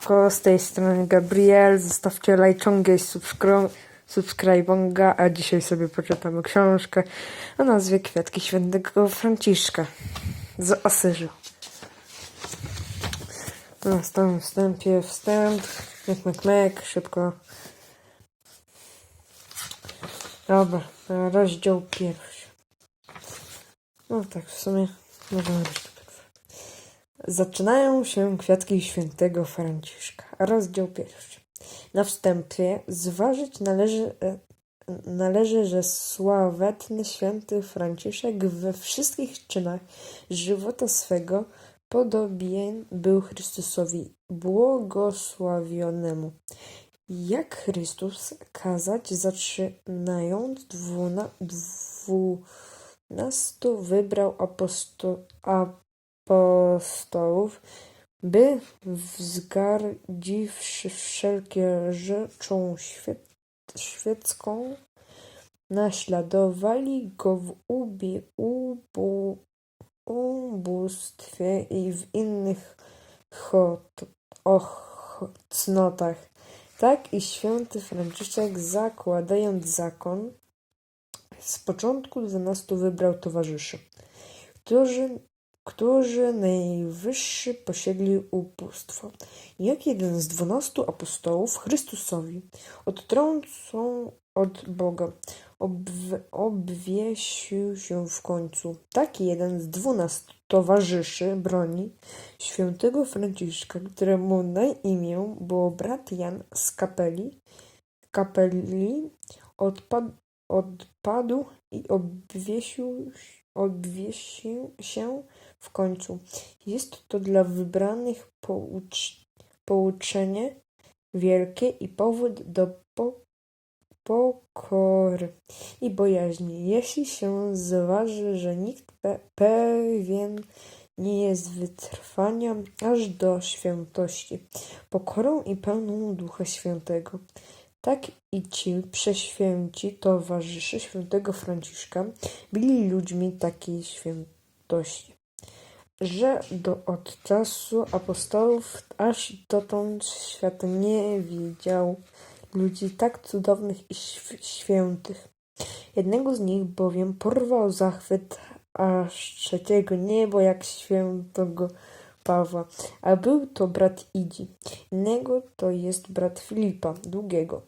Siemaneczko, z tej strony Gabriel. Zostawcie i subskro- subskrybonga, a dzisiaj sobie poczytamy książkę o nazwie Kwiatki Świętego Franciszka z Asyżu. Na stałym wstępie wstęp, mek, mek, mek, szybko. Dobra, rozdział pierwszy. No tak, w sumie możemy robić to tak. Zaczynają się kwiatki świętego Franciszka. Rozdział pierwszy. Na wstępie zważyć należy, e, należy, że sławetny święty Franciszek we wszystkich czynach żywota swego podobien był Chrystusowi błogosławionemu. Jak Chrystus kazać, zaczynając dwuna, dwunastu wybrał aposto, apostołów, by wzgardziwszy wszelkie rzeczą świecką, naśladowali go w ubie, ubu, ubóstwie i w innych chot, och, cnotach. Tak i święty Franciszek, zakładając zakon, z początku dwunastu wybrał towarzyszy, którzy, którzy najwyższy posiedli ubóstwo. Jak jeden z dwunastu apostołów Chrystusowi odtrącą od Boga, obw- obwiesił się w końcu. Taki jeden z dwunastu towarzyszy broni świętego Franciszka, któremu na imię było brat Jan z kapeli, kapeli odpadł, odpadł i obwiesił, obwiesił się w końcu. Jest to dla wybranych poucz, pouczenie wielkie i powód do po, pokory i bojaźni. Jeśli się zważy, że nikt pe, pewien nie jest wytrwania aż do świętości, pokorą i pełną Ducha Świętego. Tak i ci prześwięci towarzysze świętego Franciszka byli ludźmi takiej świętości, że do, od czasu apostołów aż dotąd świat nie widział ludzi tak cudownych i św- świętych. Jednego z nich bowiem porwał zachwyt aż trzeciego niebo jak świętego Pawła, a był to brat Idzi. Innego to jest brat Filipa, długiego.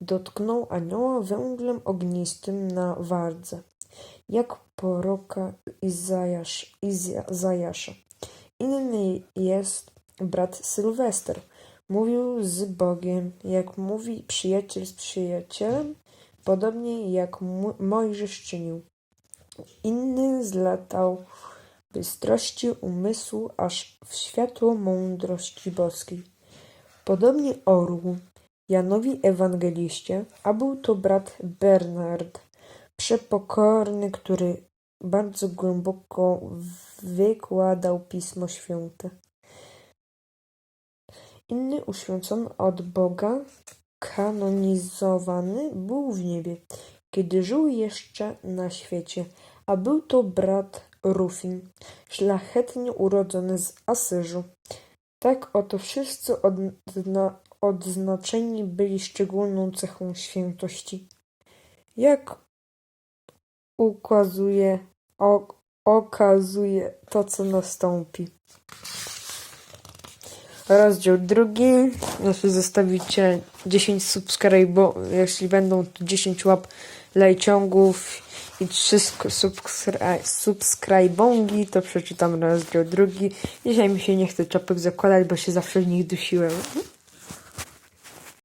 Dotknął anioła węglem ognistym na wardze, jak proroka Izajasz, Izajasza. Inny jest brat Sylwester. Mówił z Bogiem, jak mówi przyjaciel z przyjacielem, podobnie jak Mo- Mojżesz czynił. Inny zlatał bystrości umysłu aż w światło mądrości boskiej. Podobnie orłu, Janowi Ewangeliście, a był to brat Bernard, przepokorny, który bardzo głęboko wykładał Pismo Święte. Inny uświęcony od Boga, kanonizowany był w niebie, kiedy żył jeszcze na świecie, a był to brat Rufin, szlachetnie urodzony z Asyżu. Tak oto wszyscy odna- odznaczeni byli szczególną cechą świętości. Jak ukazuje, o, okazuje to, co nastąpi. Rozdział drugi. Jeśli zostawicie 10 subskrybo, jeśli będą tu 10 łap lajciągów i 3 subskry- subskrybongi, to przeczytam rozdział drugi. Dzisiaj mi się nie chce czapek zakładać, bo się zawsze w nich dusiłem.